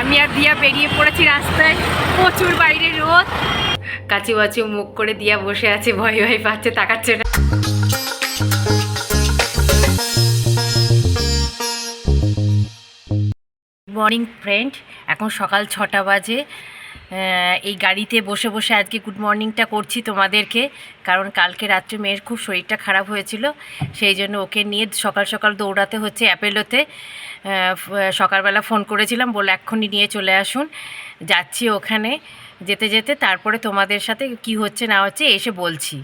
আমি আর দিয়া বেরিয়ে পড়েছি রাস্তায়। প্রচুর বাইরে রোদ। কাছে বাচু মুখ করে দিয়া বসে আছে, ভয় ভয় পাচ্ছে, তাকাচ্ছে না। মর্নিং ফ্রেন্ড এখন সকাল ছটা বাজে। এই গাড়িতে বসে বসে আজকে গুড মর্নিংটা করছি তোমাদেরকে। কারণ কালকে রাত্রে মেয়ের খুব শরীরটা খারাপ হয়েছিল, সেই জন্য ওকে নিয়ে সকাল সকাল দৌড়াতে হচ্ছে অ্যাপেলোতে। সকালবেলা ফোন করেছিলাম বলে এক্ষুনি নিয়ে চলে আসুন। যাচ্ছি ওখানে যেতে যেতে, তারপরে তোমাদের সাথে কি হচ্ছে না হচ্ছে এসে বলছি।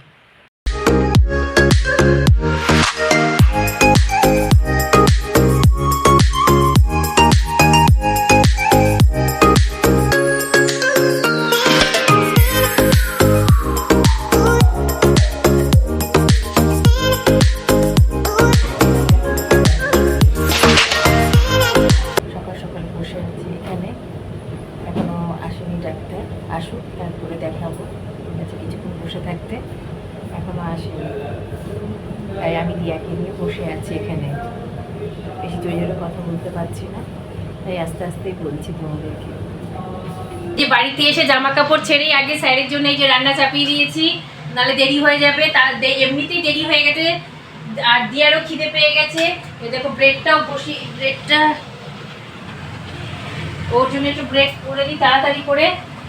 বলতে পারছি না। তাই আস্তে আস্তেই বলছি তোমাদেরকে। যে বাড়িতে এসে জামা কাপড় ছেড়েই আগে স্যারের জন্য এই যে রান্না চাপিয়ে দিয়েছি নাহলে দেরি হয়ে যাবে। তার এমনিতেই দেরি হয়ে গেছে। আর দিয়ারও খিদে পেয়ে গেছে। এই দেখো ব্রেডটাও বসি ব্রেডটা ওর জন্য একটু ব্রেড করে দিই, তাড়াতাড়ি করে।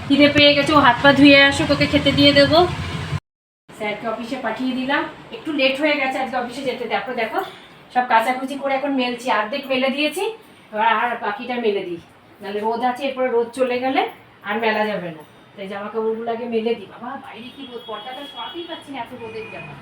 খিদে পেয়ে গেছে, ও হাত পা ধুয়ে আসুক, ওকে খেতে দিয়ে দেবো। স্যারকে অফিসে পাঠিয়ে দিলাম। একটু লেট হয়ে গেছে, আজকে অফিসে যেতে। তারপর দেখো সব কাচাকুচি করে এখন মেলছি, অর্ধেক মেলে দিয়েছি, এবার আর বাকিটা মেলে দিই। নাহলে রোদ আছে, এরপরে রোদ চলে গেলে আর মেলা যাবে না। তাই জামা কাপড়গুলো আগে মেলে দিই। বাবা, বাইরে কি রোদ? পর্দাটা সবই পাচ্ছি না এত রোদের জামা।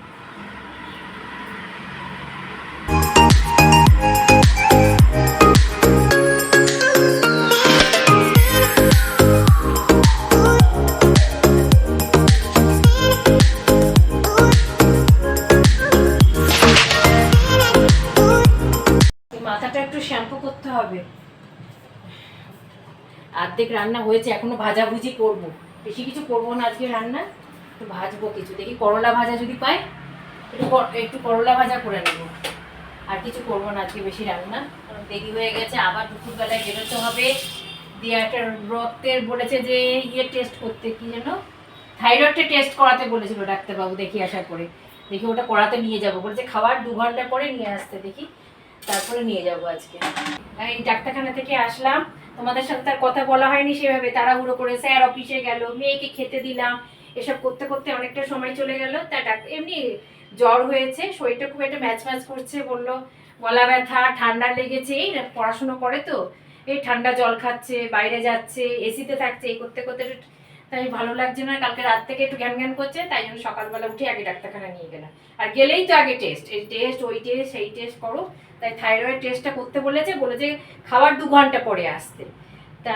অর্ধেক রান্না হয়েছে, এখনও ভাজাভুজি করব। বেশি কিছু করব না আজকে রান্না, একটু ভাজবো কিছু। দেখি করলা ভাজা যদি পাই, একটু একটু করলা ভাজা করে নেব। আর কিছু করব না আজকে বেশি রান্না, কারণ দেরি হয়ে গেছে, আবার দুপুরবেলায় বেরোতে হবে। দিয়ে একটা রক্তের বলেছে যে ইয়ে টেস্ট করতে, কি যেন? থাইরয়েডটা টেস্ট করাতে বলেছিল ডাক্তারবাবু, দেখি আসার পরে দেখি ওটা করাতে নিয়ে যাব। বলেছে খাওয়ার দু ঘণ্টা পরে নিয়ে আসতে, দেখি। তারপরে নিয়ে যাব আজকে। এই ডাক্তারখানা থেকে আসলাম। তোমাদের সাথে তার কথা বলা হয়নি সেভাবে। তাড়াহুড়ো করে স্যার অফিসে গেল, মেয়েকে খেতে দিলাম, এসব করতে করতে অনেকটা সময় চলে গেল। তা এমনি জ্বর হয়েছে, শরীরটা খুব একটা ম্যাচ ম্যাচ করছে, বলল, গলা ব্যথা, ঠান্ডা লেগেছে, এই পড়াশুনো করে তো। এই ঠান্ডা জল খাচ্ছে, বাইরে যাচ্ছে, এসিতে থাকছে, এই করতে করতে তাই ভালো লাগছে না, কালকে রাত থেকে একটু জ্ঞান জ্ঞান করছে, তাই জন্য সকালবেলা উঠে আগে ডাক্তারখানা নিয়ে গেলাম। আর গেলেই তো আগে টেস্ট এই টেস্ট ওই টেস্ট সেই টেস্ট করো তাই থাইরয়েড টেস্টটা করতে বলেছে বলেছে খাবার দু ঘণ্টা পরে আসতে। তা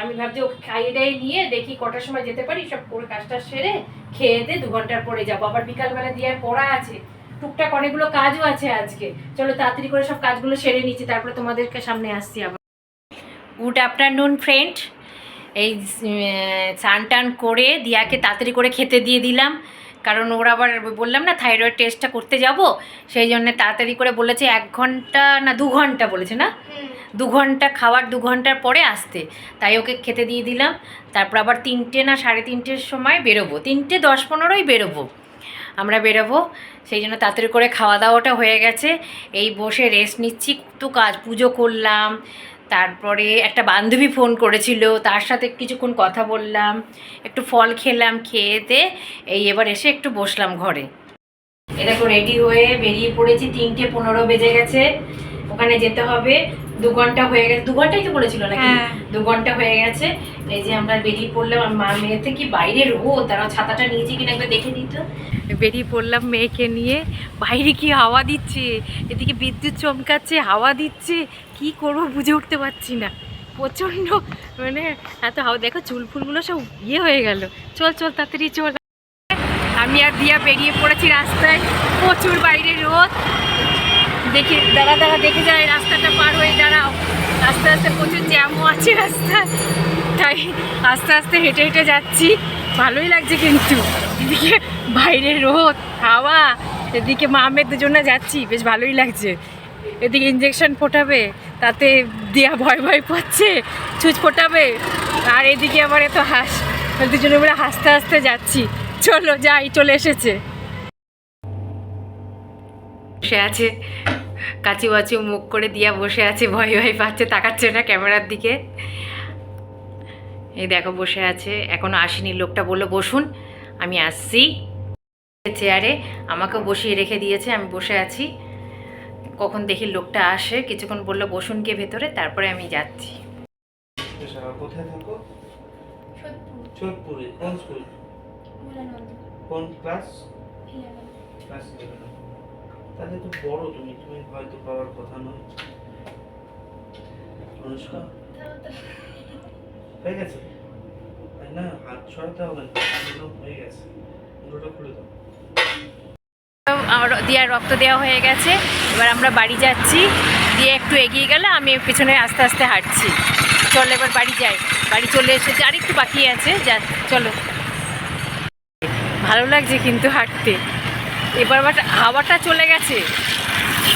আমি ভাবছি ওকে খাইয়ে নিয়ে দেখি কটার সময় যেতে পারি, সব করে কাজটা সেরে খেয়ে দিয়ে দু ঘণ্টার পরে যাব। আবার বিকালবেলা দিয়ে পড়া আছে। টুকটাক অনেকগুলো কাজও আছে আজকে। চলো তাড়াতাড়ি করে সব কাজগুলো সেরে নিচ্ছি, তারপরে তোমাদেরকে সামনে আসছি আবার। গুড আফটারনুন ফ্রেন্ড এই স্নান টান করে দিয়াকে তাড়াতাড়ি করে খেতে দিয়ে দিলাম। কারণ ওরা আবার বললাম না থাইরয়েড টেস্টটা করতে যাব সেই জন্য তাড়াতাড়ি করে বলেছে এক ঘণ্টা না দু ঘণ্টা বলেছে না? দু ঘণ্টা খাওয়ার দু ঘণ্টার পরে আসতে। তাই ওকে খেতে দিয়ে দিলাম। তারপর আবার তিনটে না সাড়ে তিনটের সময় বেরোবো। তিনটে দশ পনেরোই বেরোবো। আমরা বেরোবো। সেই জন্য তাড়াতাড়ি করে খাওয়া দাওয়াটা হয়ে গেছে। এই বসে রেস্ট নিচ্ছি। কত কাজ পুজো করলাম। তারপরে একটা বান্ধবী ফোন করেছিল, তার সাথে কিছুক্ষণ কথা বললাম, একটু ফল খেলাম, খেয়েতে এই এবার এসে একটু বসলাম ঘরে। এ দেখো রেডি হয়ে বেরিয়ে পড়েছি, তিনটে পনেরো বেজে গেছে। ওখানে যেতে হবে। দু ঘণ্টা হয়ে গেছে। দু ঘন্টাই তো বলেছিল নাকি? হ্যাঁ। দু ঘণ্টা হয়ে গেছে। এই যে আমরা বেরিয়ে পড়লাম আর মা মেয়েতে কি বাইরে রোদ? তারা ছাতাটা নিয়েছি কিনা একবার দেখে দিত বেরিয়ে পড়লাম মেয়েকে নিয়ে। বাইরে কি হাওয়া দিচ্ছে? এদিকে বিদ্যুৎ চমকাচ্ছে হাওয়া দিচ্ছে। কি করব বুঝে উঠতে পারছি না। প্রচণ্ড মানে এত হাওয়া। দেখো চুল ফুলগুলো সব ইয়ে হয়ে গেল। চল চল তাড়াতাড়ি চল। আমি আর দিয়া বেরিয়ে পড়েছি রাস্তায়। প্রচুর বাইরে রোদ। দেখি, দাঁড়া দাঁড়া, দেখে যায় রাস্তাটা পার হয়ে দাঁড়াও। আস্তে আস্তে প্রচুর জ্যামও আছে রাস্তা তাই আস্তে আস্তে হেঁটে হেঁটে যাচ্ছি। ভালোই লাগছে কিন্তু। এদিকে বাইরে রোদ, হাওয়া, এদিকে মা মেয়ে দুজনে যাচ্ছি, বেশ ভালোই লাগছে। এদিকে ইঞ্জেকশন ফোটাবে, তাতে দিয়া ভয় ভয় পাচ্ছে, ছুঁচ ফোটাবে। আর এদিকে আবার এত হাস, দুজনে মিলে হাসতে হাসতে যাচ্ছি। চলো, যাই, চলে এসেছে। সে আছে। কাচু বাচু মুখ করে দিয়া বসে আছে ভয় ভয় পাচ্ছে তাকাচ্ছে না ক্যামেরার দিকে। এই দেখো বসে আছে এখনও আসেনি লোকটা বলল বসুন আমি আসছি। চেয়ারে আমাকেও বসিয়ে রেখে দিয়েছে আমি বসে আছি। কখন দেখি লোকটা আসে কিছুক্ষণ বলল বসুন কে ভেতরে তারপরে আমি যাচ্ছি। কোথায় থাকো? কোন স্কুল? কোন ক্লাস? ক্লাস ইলেভেন তাহলে তো বড় তুমি তুমি হয়তো পাওয়ার কথা নয়। অনুষ্কা, হয়ে গেছে? তাই না? হাত ছড়াতে হবে হয়ে গেছে। মুখটা খুলে দাও। রক্ত দেওয়া হয়ে গেছে। এবার আমরা বাড়ি যাচ্ছি। দিয়ে একটু এগিয়ে গেলে আমি পিছনে আস্তে আস্তে হাঁটছি। চল এবার বাড়ি যাই। বাড়ি চলে এসেছে। আর একটু বাকি আছে। যা চলো। ভালো লাগছে কিন্তু হাঁটতে। এবার হাওয়াটা চলে গেছে।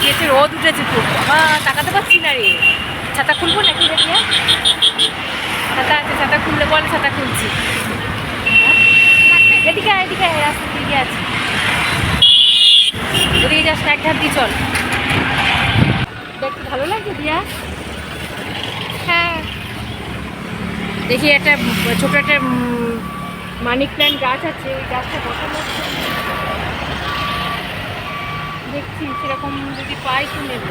গেছে রোদ উঠেছে খুব। বাবা তাকাতে পারছি না রে। ছাতা খুলবো নাকি রে দিয়া? ছাতা আছে, ছাতা খুললে বলে, ছাতা খুলছি। হ্যাঁ? এদিকে এদিকে রাস্তা দিকে আছে ওদিকে যাস না এক ধার দিয়ে চল। দেখতে ভালো লাগছে দিয়া? হ্যাঁ। দেখি একটা ছোট একটা মানি প্ল্যান্ট গাছ আছে, ওই গাছটা বসানো। দেখছি, সেরকম যদি পাই তো নেব।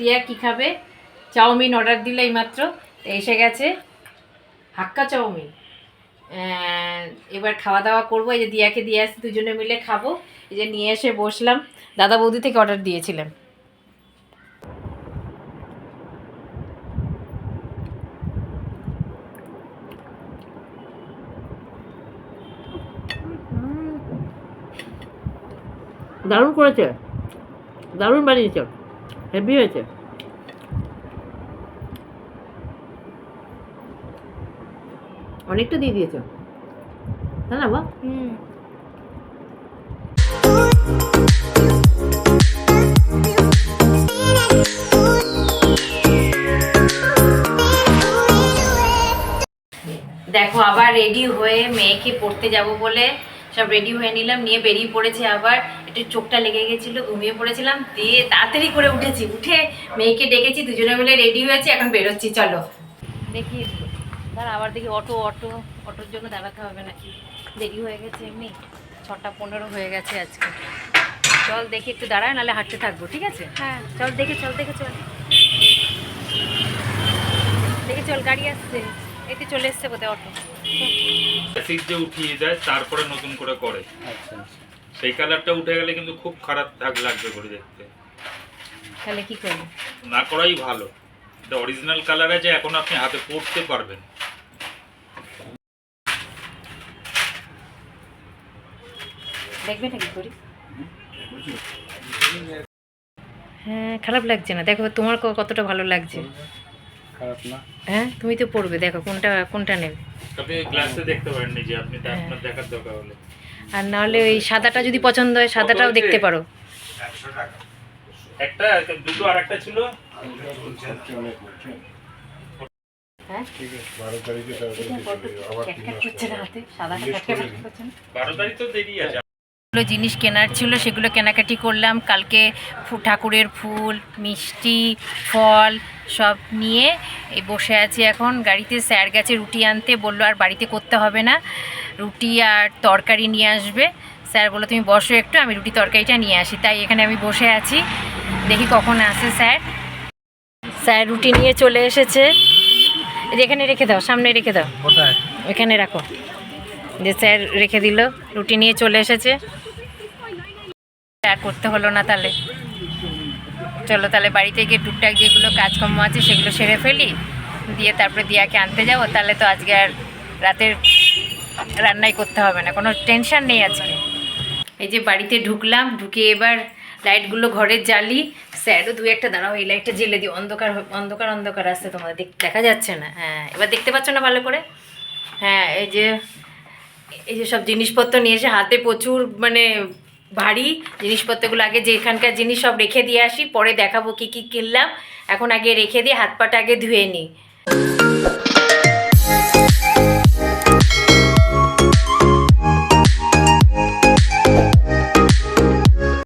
দিয়া, কি খাবে? চাউমিন অর্ডার দিলে এইমাত্র এসে গেছে। Hakka chowmein. এবার খাওয়া দাওয়া করব, এই যে দিয়াকে দিয়ে আসছি, দুজনে মিলে খাব। এই যে নিয়ে এসে বসলাম। দাদা বৌদি থেকে অর্ডার দিয়েছিলাম দারুণ করেছে। দারুণ বানিয়েছে। হেভি হয়েছে। অনেকটা দিয়ে দিয়েছ। তাই না বা দেখো আবার রেডি হয়ে মেয়েকে পড়তে যাব বলে সব রেডি হয়ে নিলাম নিয়ে বেরিয়ে পড়েছি আবার। একটু চোখটা লেগে গেছিল ঘুমিয়ে পড়েছিলাম দিয়ে তাড়াতাড়ি করে উঠেছি। উঠে মেয়েকে ডেকেছি দুজনে মিলে রেডি হয়েছি এখন বেরোচ্ছি চলো। দেখি দাঁড়া আবার দেখি অটো অটো অটোর জন্য দাঁড়াতে হবে নাকি? দেরি হয়ে গেছে এমনি ছটা পনেরো হয়ে গেছে আজকে। চল দেখি একটু দাঁড়ায় নাহলে হাঁটতে থাকব ঠিক আছে? হ্যাঁ। চল দেখে চল দেখে চল। দেখে চল গাড়ি আসছে। এতে চলে এসছে বোধহয় অটো। অ্যাসিড যে উঠিয়ে দেয় তারপরে নতুন করে করে। আচ্ছা। সেই কালারটা উঠে গেলে কিন্তু খুব খারাপ থাক লাগবে করে দেখতে। তাহলে কি করব? না করাই ভালো। এটা অরিজিনাল কালার আছে এখন আপনি হাতে পড়তে পারবেন। দেখবে নাকি করি? হ্যাঁ খারাপ লাগছে না। দেখো তোমার কতটা ভালো লাগছে। খারাপ না। হ্যাঁ তুমি তো পড়বে। দেখো কোনটা কোনটা নেবে? আপনি গ্লাসে দেখতে পারেন নিজে আপনি তা হ্যাঁ। আপনার দেখার দরকার হলে? আর নাহলে ওই সাদাটা যদি পছন্দ হয় সাদাটাও দেখতে পারো। একটা দুটো আর একটা ছিল? হ্যাঁ? বারো তারিখ তো দেরি আছে। যেগুলো জিনিস কেনার ছিল সেগুলো কেনাকাটি করলাম। কালকে ঠাকুরের ফুল মিষ্টি ফল সব নিয়ে এই বসে আছি এখন। গাড়িতে স্যার গেছে রুটি আনতে বলল আর বাড়িতে করতে হবে না। রুটি আর তরকারি নিয়ে আসবে। স্যার বলল তুমি বসো একটু আমি রুটি তরকারিটা নিয়ে আসি। তাই এখানে আমি বসে আছি। দেখি কখন আসে স্যার। স্যার রুটি নিয়ে চলে এসেছে। এখানে রেখে দাও সামনে রেখে দাও। এখানে রাখো। যে স্যার রেখে দিল রুটি নিয়ে চলে এসেছে। আর করতে হলো না তাহলে। চলো তাহলে বাড়িতে গিয়ে টুকটাক যেগুলো কাজকর্ম আছে সেগুলো সেরে ফেলি। দিয়ে তারপরে দিয়াকে আনতে যাব। তাহলে তো আজকে আর রাতের রান্নাই করতে হবে না। কোনো টেনশন নেই আজকে। এই যে বাড়িতে ঢুকলাম, ঢুকে এবার লাইটগুলো ঘরে জ্বালি। স্যারও দু একটা, দাঁড়াও, এই লাইটটা জেলে দিও অন্ধকার অন্ধকার অন্ধকার আসছে তোমাদের। দেখা যাচ্ছে না। হ্যাঁ এবার দেখতে পাচ্ছ না ভালো করে? হ্যাঁ এই যে এই যে সব জিনিসপত্র নিয়ে এসে হাতে প্রচুর মানে ভারী জিনিসপত্রগুলো আগে যেখানকার জিনিস সব রেখে দিয়ে আসি, পরে দেখাবো কি কি কিনলাম। এখন আগে রেখে দিয়ে হাত পাটা আগে ধুয়ে নিই।